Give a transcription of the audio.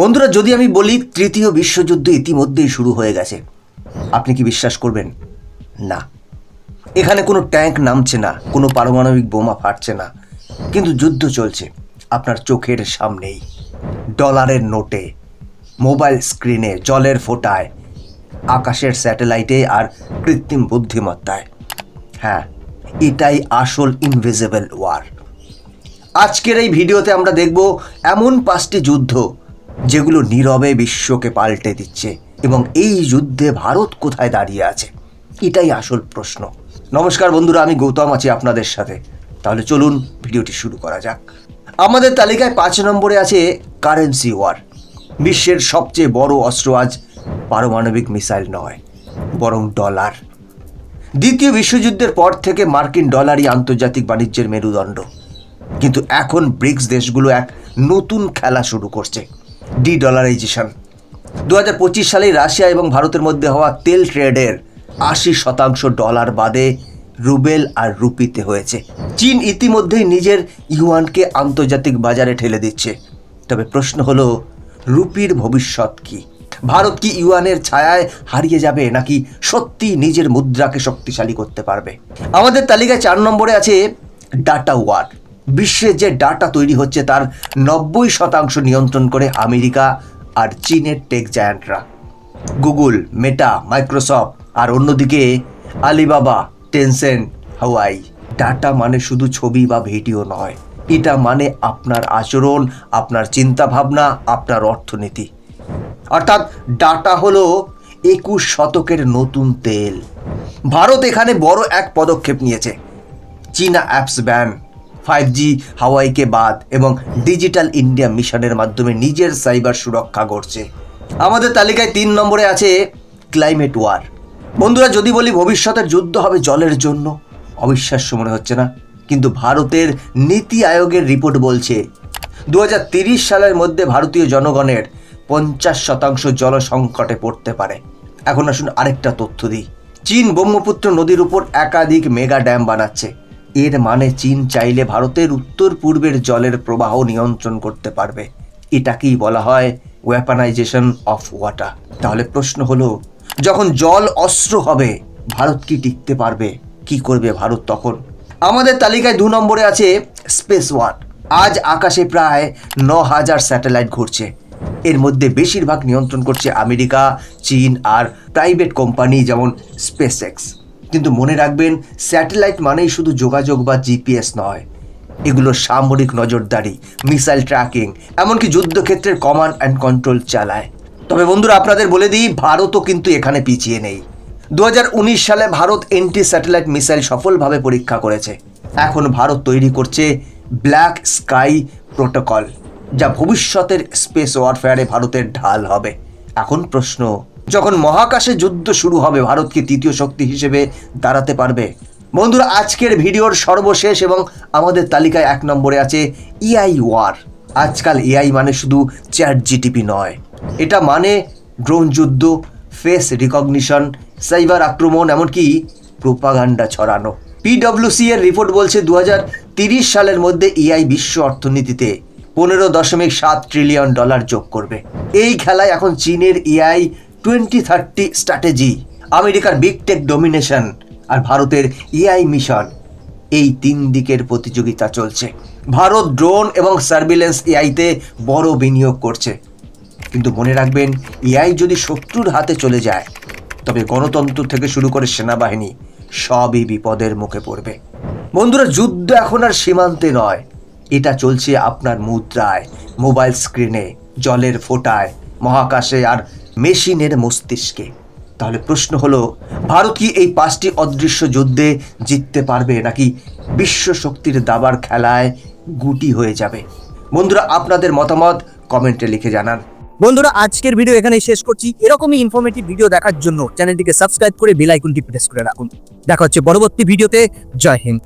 বন্ধুরা, যদি আমি বলি তৃতীয় বিশ্বযুদ্ধ ইতিমধ্যেই শুরু হয়ে গেছে, আপনি কি বিশ্বাস করবেন? না। এখানে কোনো ট্যাঙ্ক নামছে না, কোনো পারমাণবিক বোমা ফাটছে না, কিন্তু যুদ্ধ চলছে আপনার চোখের সামনেই। ডলারের নোটে, মোবাইল স্ক্রিনে, জলের ফোঁটায়, আকাশের স্যাটেলাইটে আর কৃত্রিম বুদ্ধিমত্তায়। হ্যাঁ এটাই আসল ইনভিজিবল ওয়ার আজকের এই ভিডিওতে আমরা দেখব এমন পাঁচটি যুদ্ধ যেগুলো নীরবে বিশ্বকে পাল্টে দিচ্ছে এবং এই যুদ্ধে ভারত কোথায় দাঁড়িয়ে আছে? এটাই আসল প্রশ্ন। নমস্কার বন্ধুরা, আমি গৌতম আছি আপনাদের সাথে। তাহলে চলুন ভিডিওটি শুরু করা যাক। আমাদের তালিকায় পাঁচ নম্বরে আছে কারেন্সি ওয়ার। বিশ্বের সবচেয়ে বড় অস্ত্র আজ পারমাণবিক মিসাইল নয়, বরং ডলার। দ্বিতীয় বিশ্বযুদ্ধের পর থেকে মার্কিন ডলারই আন্তর্জাতিক বাণিজ্যের মেরুদণ্ড। কিন্তু এখন ব্রিক্স দেশগুলো এক নতুন খেলা শুরু করছে। Dedollarisation. দু হাজার পঁচিশ সালে রাশিয়া এবং ভারতের মধ্যে হওয়া তেল ট্রেডের আশি শতাংশ ডলার বাদে রুবেল আর রুপিতে হয়েছে। চীন ইতিমধ্যেই নিজের ইউয়ানকে আন্তর্জাতিক বাজারে ঠেলে দিচ্ছে। তবে প্রশ্ন হলো, রুপির ভবিষ্যৎ কি? ভারত কি ইউয়ানের ছায়ায় হারিয়ে যাবে নাকি সত্যি নিজের মুদ্রাকে শক্তিশালী করতে পারবে? আমাদের তালিকায় চার নম্বরে আছে ডাটা ওয়ার বিশ্বে যে ডাটা তৈরি হচ্ছে তার নব্বই শতাংশ নিয়ন্ত্রণ করে আমেরিকা আর চীনের টেক জায়ান্টরা গুগল মেটা মাইক্রোসফট আর অন্যদিকে আলিবাবা টেনসেন হাওয়াই ডাটা মানে শুধু ছবি বা ভিডিও নয়, এটা মানে আপনার আচরণ, আপনার চিন্তা ভাবনা আপনার অর্থনীতি। অর্থাৎ ডাটা হলো একুশ শতকের নতুন তেল। ভারত এখানে বড় এক পদক্ষেপ নিয়েছে, চীনা অ্যাপস ব্যান ফাইভ জি হাওয়াইকে বাদ এবং ডিজিটাল ইন্ডিয়া মিশনের মাধ্যমে নিজের সাইবার সুরক্ষা করছে আমাদের তালিকায় তিন নম্বরে আছে ক্লাইমেট ওয়ার বন্ধুরা, যদি বলি ভবিষ্যতের যুদ্ধ হবে জলের জন্য, অবিশ্বাস্য মনে হচ্ছে না। কিন্তু ভারতের নীতি আয়োগের রিপোর্ট বলছে দু সালের মধ্যে ভারতীয় জনগণের পঞ্চাশ শতাংশ জল সংকটে পড়তে পারে। এখন আসুন আরেকটা তথ্য দিই। চীন ব্রহ্মপুত্র নদীর উপর একাধিক মেগা ড্যাম বানাচ্ছে। এর মানে চীন চাইলে ভারতের উত্তর পূর্বের জলের প্রবাহ নিয়ন্ত্রণ করতে পারবে। এটাকেই বলা হয় ওয়েপানাইজেশন অফ ওয়াটার তাহলে প্রশ্ন হলো, যখন জল অস্ত্র হবে, ভারত কি টিকতে পারবে? কি করবে ভারত তখন? আমাদের তালিকায় দু নম্বরে আছে স্পেস ওয়ার আজ আকাশে প্রায় ন হাজার স্যাটেলাইট ঘুরছে। এর মধ্যে বেশিরভাগ নিয়ন্ত্রণ করছে আমেরিকা, চীন আর প্রাইভেট কোম্পানি যেমন স্পেস এক্স কিন্তু মনে রাখবেন, স্যাটেলাইট মানেই শুধু যোগাযোগ বা জিপিএস নয়। এগুলো সামরিক নজরদারি, মিসাইল ট্র্যাকিং, এমনকি যুদ্ধক্ষেত্রের কমান্ড অ্যান্ড কন্ট্রোল চালায়। তবে বন্ধুরা, আপনাদের বলে দিই, ভারতও কিন্তু এখানে পিছিয়ে নেই। দু হাজার উনিশ সালে ভারত এন্টি স্যাটেলাইট মিসাইল সফলভাবে পরীক্ষা করেছে। এখন ভারত তৈরি করছে ব্ল্যাক স্কাই প্রোটোকল, যা ভবিষ্যতের স্পেস ওয়ারফেয়ারে ভারতের ঢাল হবে। এখন প্রশ্ন যখন মহাকাশে যুদ্ধ শুরু হবে ভারত কি তৃতীয় শক্তি হিসেবে দাঁড়াতে পারবে। বন্ধুরা, আজকের ভিডিওর সর্বশেষ এবং আমাদের তালিকায় এক নম্বরে আছে ইআই ওয়ার। আজকাল এআই মানে শুধু চ্যাট জিটিপি নয়। এটা মানে ড্রোন যুদ্ধ, ফেস রিকগনিশন, সাইবার আক্রমণ, এমনকি প্রোপাগান্ডা ছড়ানো। পিডব্লিউসি এর রিপোর্ট বলছে দু সালের মধ্যে এআই বিশ্ব অর্থনীতিতে পনেরো দশমিক সাত ট্রিলিয়ন ডলার যোগ করবে। এই খেলায় এখন চীনের এআই টোয়েন্টি থার্টি স্ট্র্যাটেজি আমেরিকার বিগ টেক ডোমিনেশন আর ভারতের এআই মিশন এই তিন দিকের প্রতিযোগিতা চলছে। ভারত ড্রোন এবং সার্ভিলেন্স এআইতে বড় বিনিয়োগ করছে। কিন্তু মনে রাখবেন এআই যদি শত্রুর হাতে চলে যায়, তবে গণতন্ত্র থেকে শুরু করে সেনাবাহিনী সবই বিপদের মুখে পড়বে। বন্ধুরা, যুদ্ধ এখন আর সীমান্তে নয়। এটা চলছে আপনার মুদ্রায়, মোবাইল স্ক্রিনে, জলের ফোটায়, মহাকাশে আর মেশিনের মস্তিষ্কে। তাহলে প্রশ্ন হলো, ভারত কি এই পাঁচটি অদৃশ্য যুদ্ধে জিততে পারবে নাকি বিশ্ব শক্তির দাবার খেলায় গুটি হয়ে যাবে? বন্ধুরা, আপনাদের মতামত কমেন্টে লিখে জানান। বন্ধুরা, আজকের ভিডিও এখানে শেষ করছি। এরকমই ইনফরমেটিভ ভিডিও দেখার জন্য চ্যানেলটিকে সাবস্ক্রাইব করে বেল প্রেস করে রাখুন। দেখা হচ্ছে পরবর্তী ভিডিওতে জয় হিন্দ।